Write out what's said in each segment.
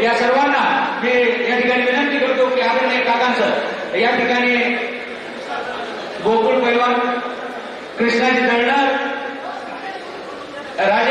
या सर्वांना मी या ठिकाणी विनंती करतो की आदरणीय काकांचं या ठिकाणी गोकुळ पैलवान कृष्णाजी दळणार राज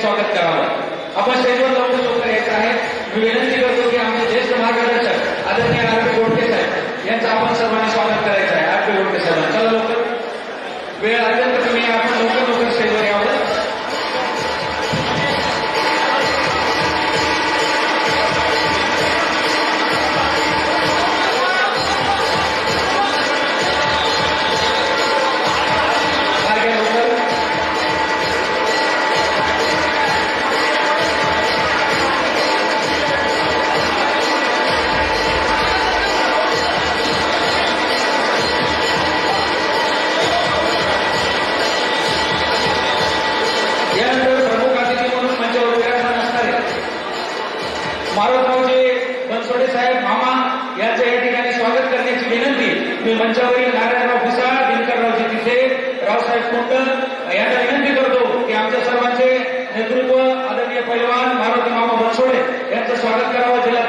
स्वागत करावं. आपण स्टेजवर लवकर लवकर यायचं आहे. मी विनंती करतो की आमचे ज्येष्ठ मार्गदर्शक आदरणीय आरोग्य गोडके साहेब यांचं आपण सर्वांना स्वागत करायचं आहे. आरोग्य गोडके साहेबांना. चला लवकर. वेळ नेतृत्व आदरणीय परिवहन भारत मामा बनसोडे यांचं स्वागत करावं जिल्हा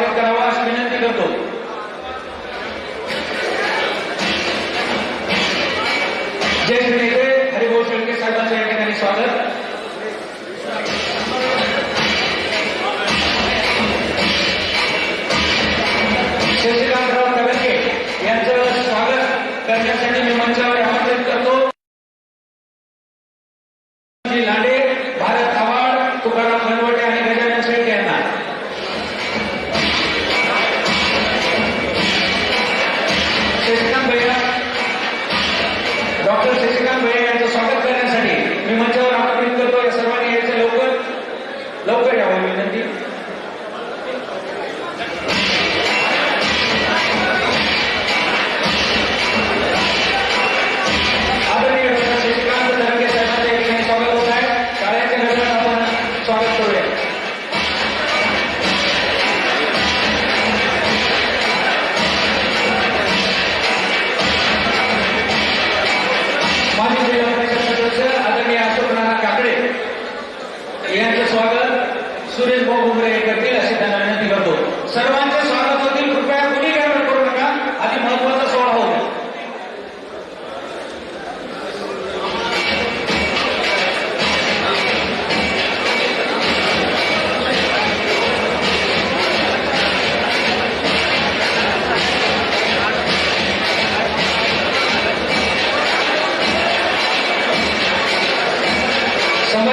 Gracias.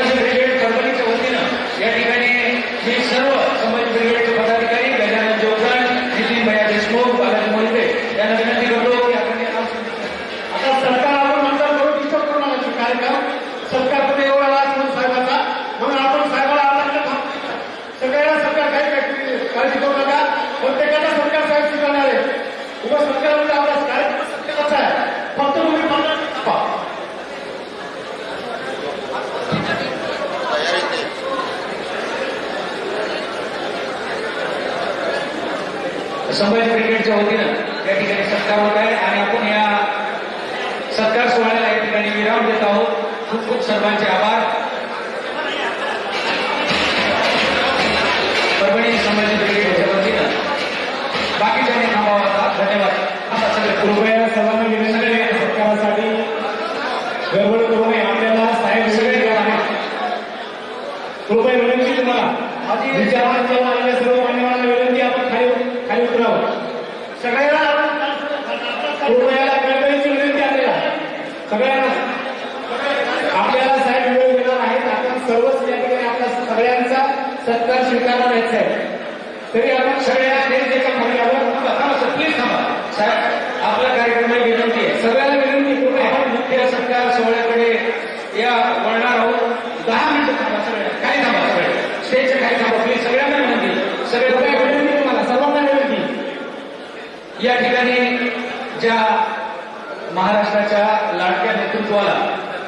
संभाजी ब्रिगेड परभणीच्या वतीनं या ठिकाणी मी सर्व संभाजी ब्रिगेडचे पदाधिकारी गजानन जोगण नितीन भैया देशमुख बालाजी मोहिते यांना विनंती करतो की आपण हे नाव सांगितलं. आता सरकार आपण म्हणतात करून डिस्टर्ब करू नका कार्यक्रम सरकारमध्ये एवढा आवाज म्हणून साहेबाचा म्हणून आपण साहेबाला आवाज थांबतो सगळ्यांना सरकार काही काही काळजी करू नका प्रत्येकाला सरकार साहेब स्वीकारणार आहे उभा सरकारमध्ये आवाज कार्यक्रम सरकारचा आहे फक्त तुम्ही पंधरा मिनिट थांबा. संभाजी ब्रिगेडच्या वतीनं या ठिकाणी सत्कार होत आहे आणि आपण या सत्कार सोहळ्याला या ठिकाणी विराम देत आहोत. खूप खूप सर्वांचे आभार. परभणी संभाजी ब्रिगेडच्या वतीनं बाकीच्यांनी थांबावा आता. धन्यवाद. आता सगळे कृपया सर्वांना विनंती आहे सत्कारासाठी. गडबड करू नये. आपल्याला साहेब सगळे कृपया विनंती तुम्हाला. आलेल्या सर्व मान्यवरांना विनंती आहे, आपण कार्यक्रम. खाली उतरावं सगळ्यांना आपण कृपयाला कळकळीची विनंती आहे आपल्याला. सगळ्यांना. आपल्याला साहेब वेळ मिळणार आहेत. आपण सर्वच या ठिकाणी आपला सगळ्यांचा सत्कार स्वीकारणार आहेत साहेब. तरी आपण सगळ्या देश एका खाली प्लीज थांबा साहेब आपला कार्यक्रमाची विनंती आहे. सगळ्यांना विनंती आहे, आपण मुख्य सत्कार सोहळ्याकडे या वळणार आहोत. दहा मिनिटं थांबा सगळ्या काही थांबा सगळे स्टेज काही थांबा प्लीज सगळ्यांना विनंती सगळे कृपया कृपया विनंती आहे तुम्हाला सर्वांना विनंती या ठिकाणी ज्या महाराष्ट्राच्या लाडक्या नेतृत्वाला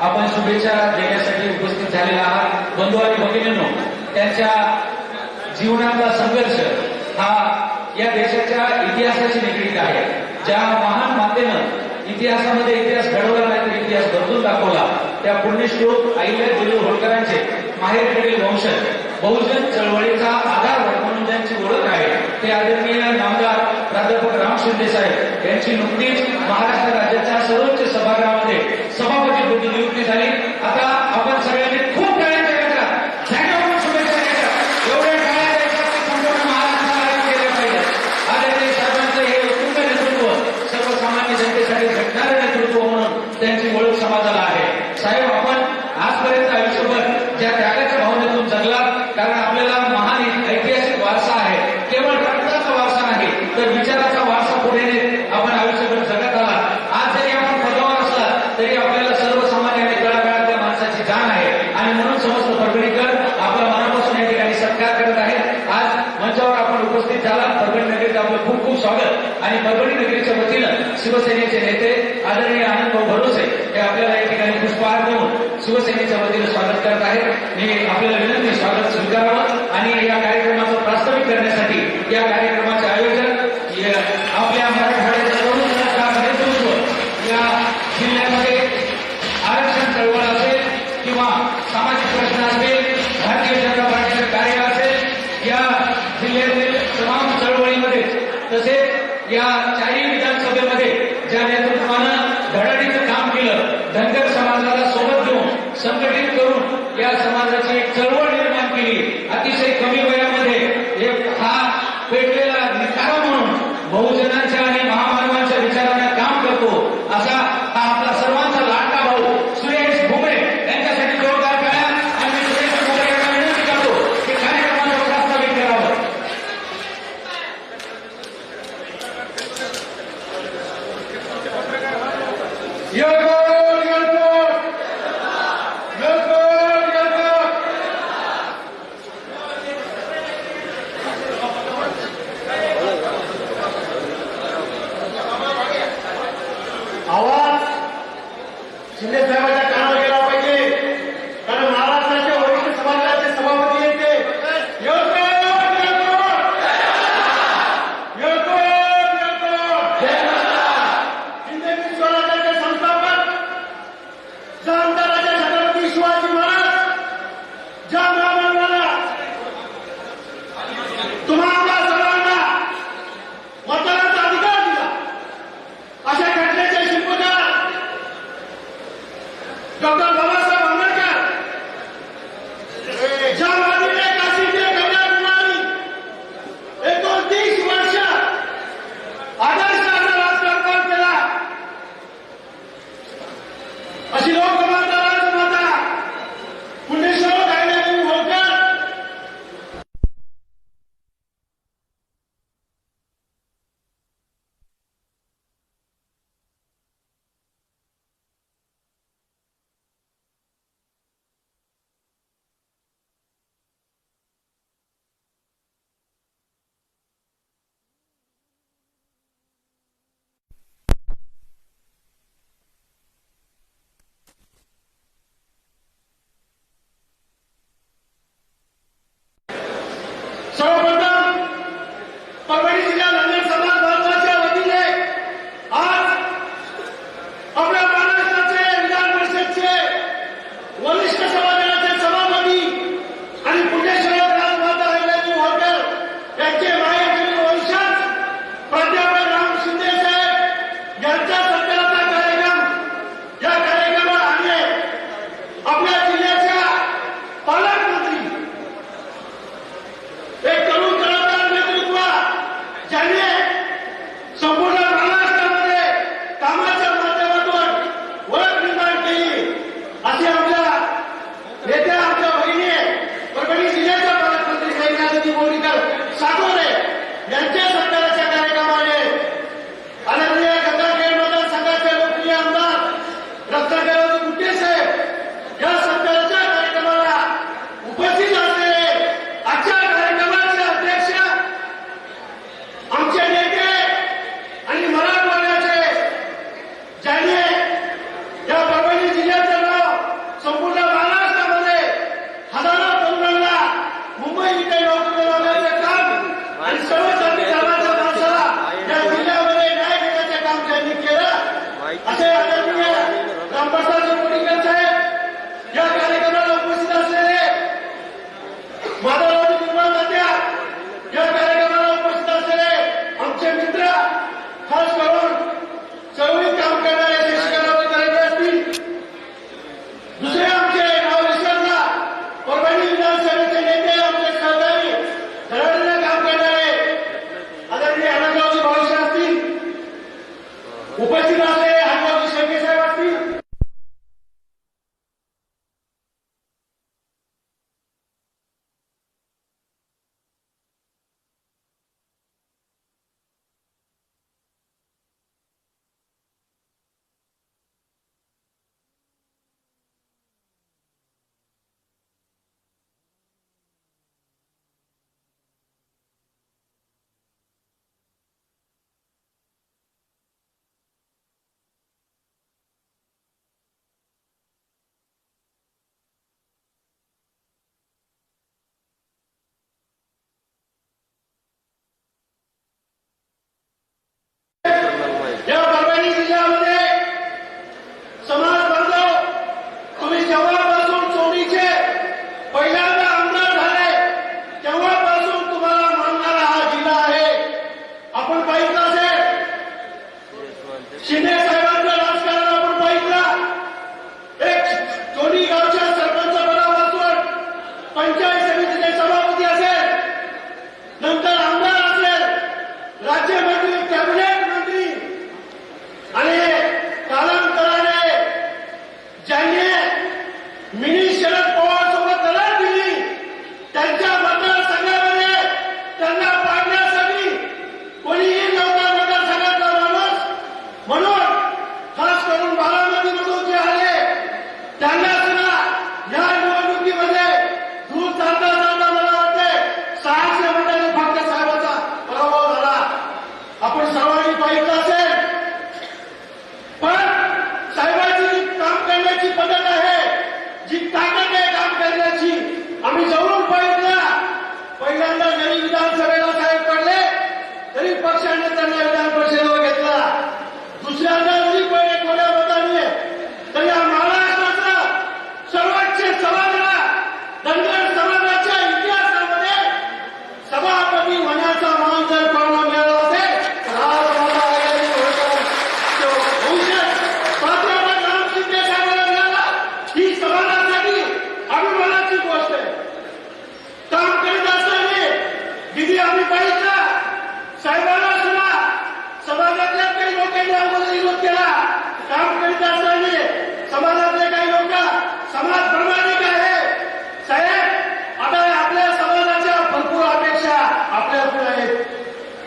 आपण शुभेच्छा देण्यासाठी उपस्थित झालेला आहात बंधू आणि भगिनींनो त्यांच्या जीवनातला संघर्ष हा या देशाच्या इतिहासाशी निगडीत आहे. ज्या महान मातेनं इतिहासामध्ये इतिहास घडवला नाही तर इतिहास बदलून दाखवला. त्या पुण्यश्लोक आईल्या दिलू होळकरांचे माहेरकडील वंशज बहुजन चळवळीचा आधार म्हणून ज्यांची ओळख आहे ते आदरणीय प्राध्यापक यांची नुकतीच महाराष्ट्र राज्याच्या सर्वोच्च सभागृहामध्ये सभापतीपदी नियुक्ती झाली आता आपण सगळ्यांनी खूप टाळ्यांच्या गजरात धन्यवाद शुभेच्छा द्यायच्या एवढ्या टाळ्या द्यायच्या की संपूर्ण महाराष्ट्राला ऐकू गेल्या पाहिजे आदरणीय साहेबांचं हे उत्तुंग नेतृत्व सर्वसामान्य जनतेसाठी घडणारं नेतृत्व म्हणून त्यांची ओळख समाजाला आहे साहेब आपण आजपर्यंत आयुष्यभर ज्या त्यागाच्या भावनेतून जगला कारण आपल्याला महान ऐतिहासिक वारसा आहे केवळ रक्ताचा वारसा नाही तर विचाराचा वारसा पुढे नेत आपण आयुष्यभर जगत आला आज जरी आपण पदावर असला तरी आपल्याला सर्वसामान्य आणि तळागाळातल्या माणसाची जाण आहे आणि म्हणून समस्त परभणीकर आपला मनापासून या ठिकाणी सत्कार करत आहेत आज मंचावर आपण उपस्थित झाला परभणी नगरीत आपलं खूप खूप स्वागत आणि परभणी नगरीच्या वतीनं शिवसेनेचे नेते आदरणीय आनंदभाऊ भरोसे हे आपल्याला या ठिकाणी पुष्पहार देऊन शिवसेनेच्या वतीने स्वागत करत आहेत. मी आपल्याला विनंती स्वागत स्वीकारावं आणि या कार्यक्रमाचं प्रास्ताविक करण्यासाठी या कार्यक्रमाच्या